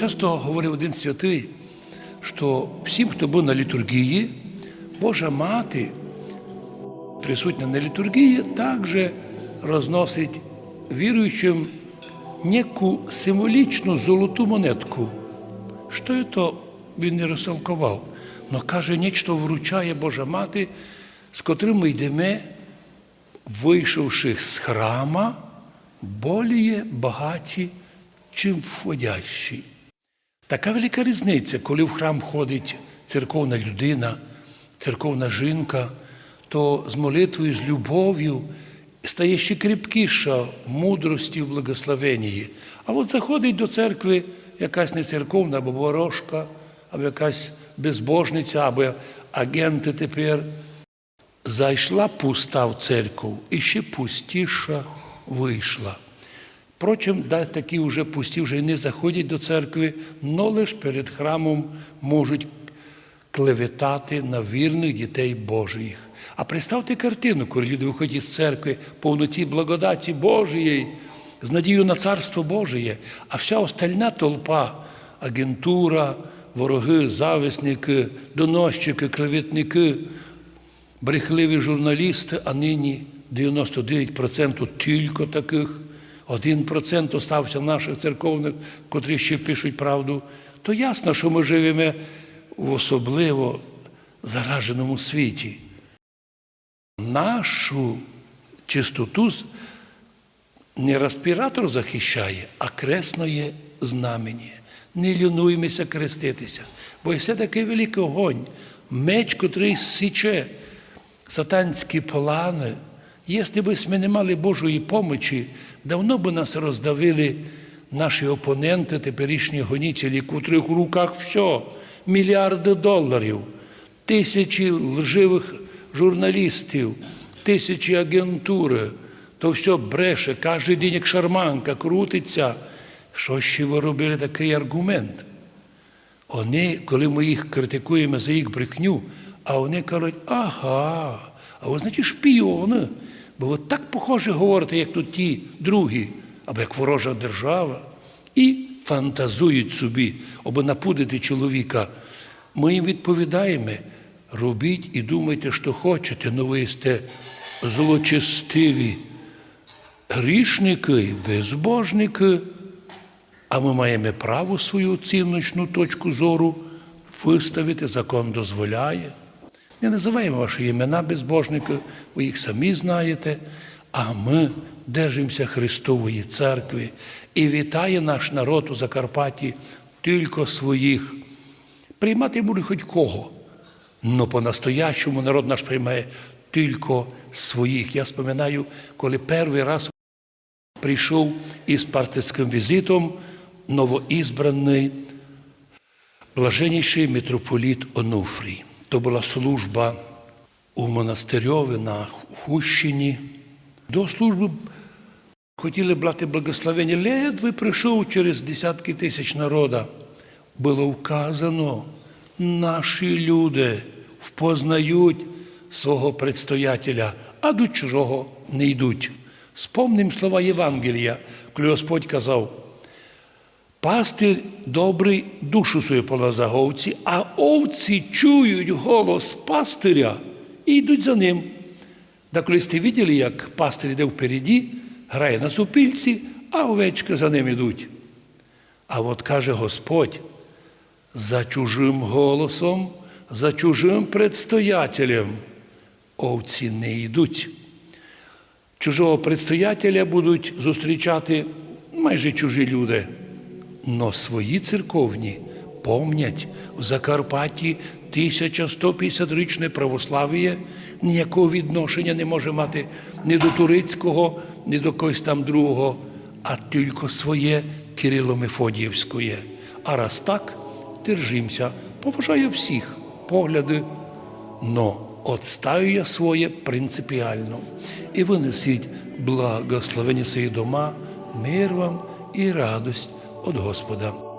Часто говорив один святий, що всім, хто був на літургії, Божа мати, присутня на літургії, також розносить віруючим неку символічну золоту монетку. Що це він не розтолкував? Но каже, нечто вручає Божа мати, з котрим ми йдемо, вийшовши з храма, боліє багаті, чим входящі. Така велика різниця, коли в храм ходить церковна людина, церковна жінка, то з молитвою, з любов'ю стає ще кріпкіша мудрості, в благословенні. А от заходить до церкви якась не церковна, або ворожка, або якась безбожниця, або агенти тепер. Зайшла пуста в церкву і ще пустіша вийшла. Впрочем, да, такі вже пусті вже не заходять до церкви, но лише перед храмом можуть клеветати на вірних дітей Божих. А представте картину, коли люди виходять з церкви повноті благодаті Божої, з надією на Царство Божє, а вся остальна толпа, агентура, вороги, зависники, доносчики, клеветники, брехливі журналісти, а нині 99% тільки таких, 1% остався наших церковних, котрі ще пишуть правду, то ясно, що ми живемо в особливо зараженому світі. Нашу чистоту не респіратор захищає, а кресне знамення. Не лінуємося креститися, бо все такий великий огонь, меч, котрий січе сатанські плани. Якщо б ми не мали Божої помочі, давно б нас роздавили наші опоненти, теперішні гонітелі, котрих в руках все, мільярди доларів, тисячі лживих журналістів, тисячі агентури, то все бреше, кожен день як шарманка крутиться. Що ще ви робили такий аргумент? Вони, коли ми їх критикуємо за їх брехню, а вони кажуть, ага, а ви значить шпіони, бо ви так похоже говорите, як тут ті другі, або як ворожа держава, і фантазують собі, аби напудити чоловіка. Ми їм відповідаємо, робіть і думайте, що хочете, але ви сте злочестиві грішники, безбожники. А ми маємо право свою оціночну точку зору виставити, закон дозволяє. Не називаємо ваші імена безбожники, ви їх самі знаєте, а ми держимося Христової церкви і вітає наш народ у Закарпатті тільки своїх. Приймати буде хоч кого, але по-настоящому народ наш приймає тільки своїх. Я споминаю, коли перший раз прийшов із партійським візитом новоізбраний блаженніший митрополіт Онуфрій. То була служба у монастирьові на Хущині. До служби хотіли брати благословення. Ледве прийшов через десятки тисяч народа. Було вказано, наші люди впознають свого предстоятеля, а до чужого не йдуть. Спомним слова Євангелія, коли Господь казав, пастир добрий душу свою положа овці, а овці чують голос пастиря і йдуть за ним. Да коли сте виділи, як пастир йде впереді, грає на супільці, а овечки за ним йдуть. А от каже Господь, за чужим голосом, за чужим предстоятелем овці не йдуть чужого предстоятеля будуть зустрічати майже чужі люди. Но свої церковні помнять в Закарпатті 1150-річне православ'я ніякого відношення не може мати ні до турицького, ні до когось там другого, а тільки своє Кирило-Мефодіївське. А раз так, держимося, поважаю всіх погляди, но отстаює своє принципіально. І винесіть благословені свої дома, мир вам і радость від Господа.